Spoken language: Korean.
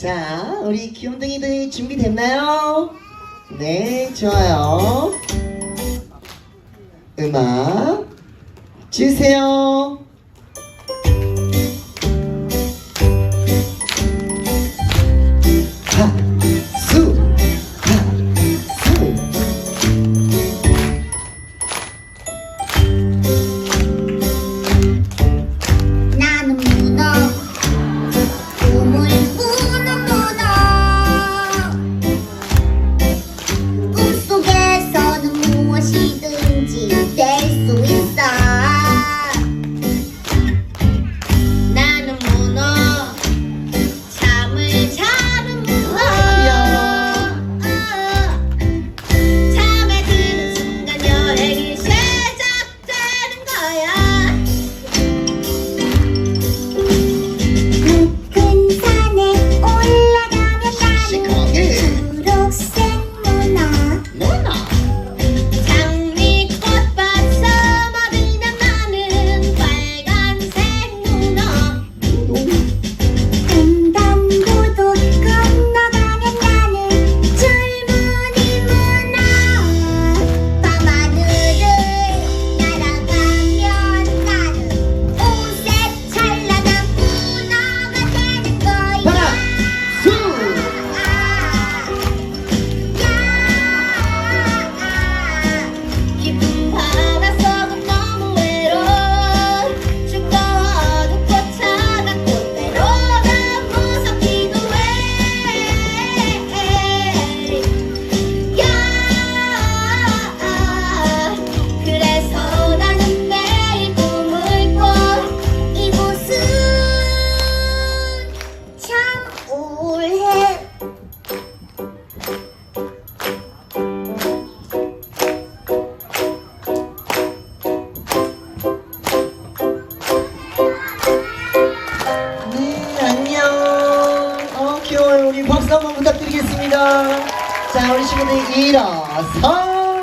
자, 우리 귀염둥이들 준비됐나요? 네, 좋아요. 음악 주세요. 부탁드리겠습니다. 자, 우리 친구들 일어서.